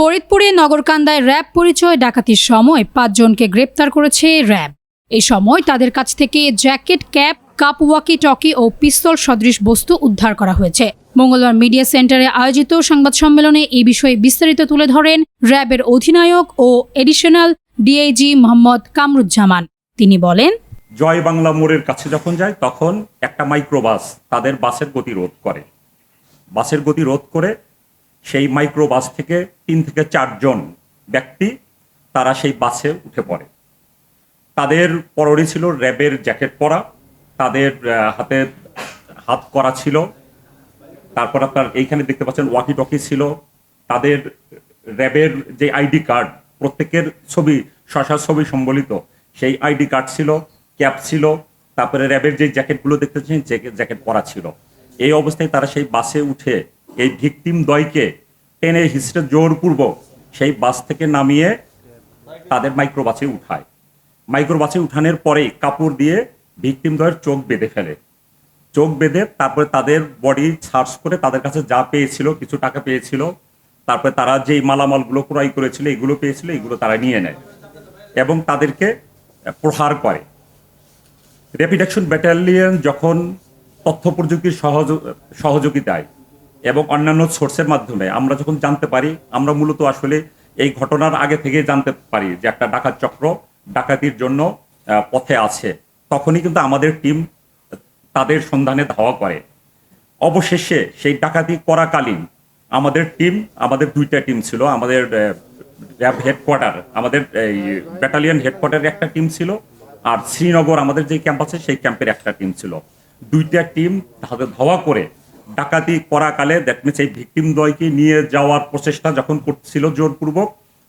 ফরিদপুরে নগরকান্দায় র্যাব পরিচয়, ডাকাতির সময় পাঁচজনকে গ্রেপ্তার করেছে র্যাব। এই সময় তাদের কাছ থেকে jacket, cap, cup, walkie, talkie ও পিস্তল সদৃশ বস্তু উদ্ধার করা হয়েছে। মঙ্গলবার মিডিয়া সেন্টারে আয়োজিত সংবাদ সম্মেলনে এই বিষয়ে বিস্তারিত তুলে ধরেন র্যাবের অধিনায়ক ও এডিশনাল ডিআইজি মোহাম্মদ কামরুজ্জামান। তিনি বলেন, জয় বাংলা মোড়ের কাছে যখন যায়, তখন একটা মাইক্রোবাস তাদের বাসের গতি রোধ করে। বাসের গতি রোধ করে সেই মাইক্রোবাস থেকে তিন থেকে চারজন ব্যক্তি, তারা সেই বাসে উঠে পড়ে। তাদের পরনে ছিল র্যাবের জ্যাকেট পরা, তাদের হাতে হাত করা ছিল, তারপর আপনার এইখানে দেখতে পাচ্ছেন ওয়াকি টকি ছিল। তাদের র্যাবের যে আইডি কার্ড, প্রত্যেকের ছবি শশা ছবি সম্বলিত, সেই আইডি কার্ড ছিল, ক্যাপ ছিল, তারপরে র্যাবের যে জ্যাকেটগুলো দেখতেছেন জ্যাকেট পরা ছিল। এই অবস্থায় তারা সেই বাসে উঠে এই ভিকটিম দয়কে টেনে হিসড়ে জোরপূর্বক সেই বাস থেকে নামিয়ে তাদের মাইক্রোবাসে উঠায়। মাইক্রোবাসে উঠানোর পরেই কাপড় দিয়ে ভিকটিম দয়ের চোখ বেঁধে ফেলে। চোখ বেঁধে তারপরে তাদের বডি সার্চ করে তাদের কাছে যা পেয়েছিল, কিছু টাকা পেয়েছিল, তারপরে তারা যেই মালামালগুলো ক্রয় করেছিল, এগুলো পেয়েছিল, এগুলো তারা নিয়ে নেয় এবং তাদেরকে প্রহার করে। র্যাপিড অ্যাকশন ব্যাটালিয়ন যখন তথ্য প্রযুক্তির সহযোগ সহযোগিতায় এবং অন্যান্য সোর্সের মাধ্যমে আমরা যখন জানতে পারি, আমরা মূলত আসলে এই ঘটনার আগে থেকে জানতে পারি যে একটা ডাকাত চক্র ডাকাতির জন্য পথে আছে। তখনই কিন্তু আমাদের টিম তাদের সন্ধানে ধাওয়া করে। অবশেষে সেই ডাকাতি করাকালীন আমাদের টিম আমাদের দুইটা টিম ছিল, আমাদের র্যাব হেডকোয়ার্টার আমাদের এই ব্যাটালিয়ন হেডকোয়ার্টারের একটা টিম ছিল, আর শ্রীনগর আমাদের যে ক্যাম্প আছে, সেই ক্যাম্পের একটা টিম ছিল। দুইটা টিম ধাওয়া করে ডাকাতি করাকালে দ্যাট মিনস এই ভিকটিম নিয়ে যাওয়ার প্রচেষ্টা যখন করছিল জোরপূর্বক,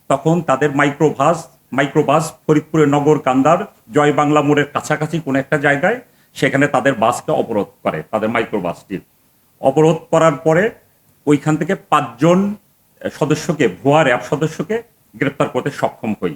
তখন তাদের মাইক্রোভাস মাইক্রোবাস ফরিদপুরের নগর কান্দার জয় বাংলা মোড়ের কাছাকাছি কোনো একটা জায়গায় সেখানে তাদের বাসকে অবরোধ করে, তাদের মাইক্রোবাসটি অবরোধ করার পরে ওইখান থেকে পাঁচজন সদস্যকে, ভুয়া র্যাব সদস্যকে গ্রেপ্তার করতে সক্ষম হই।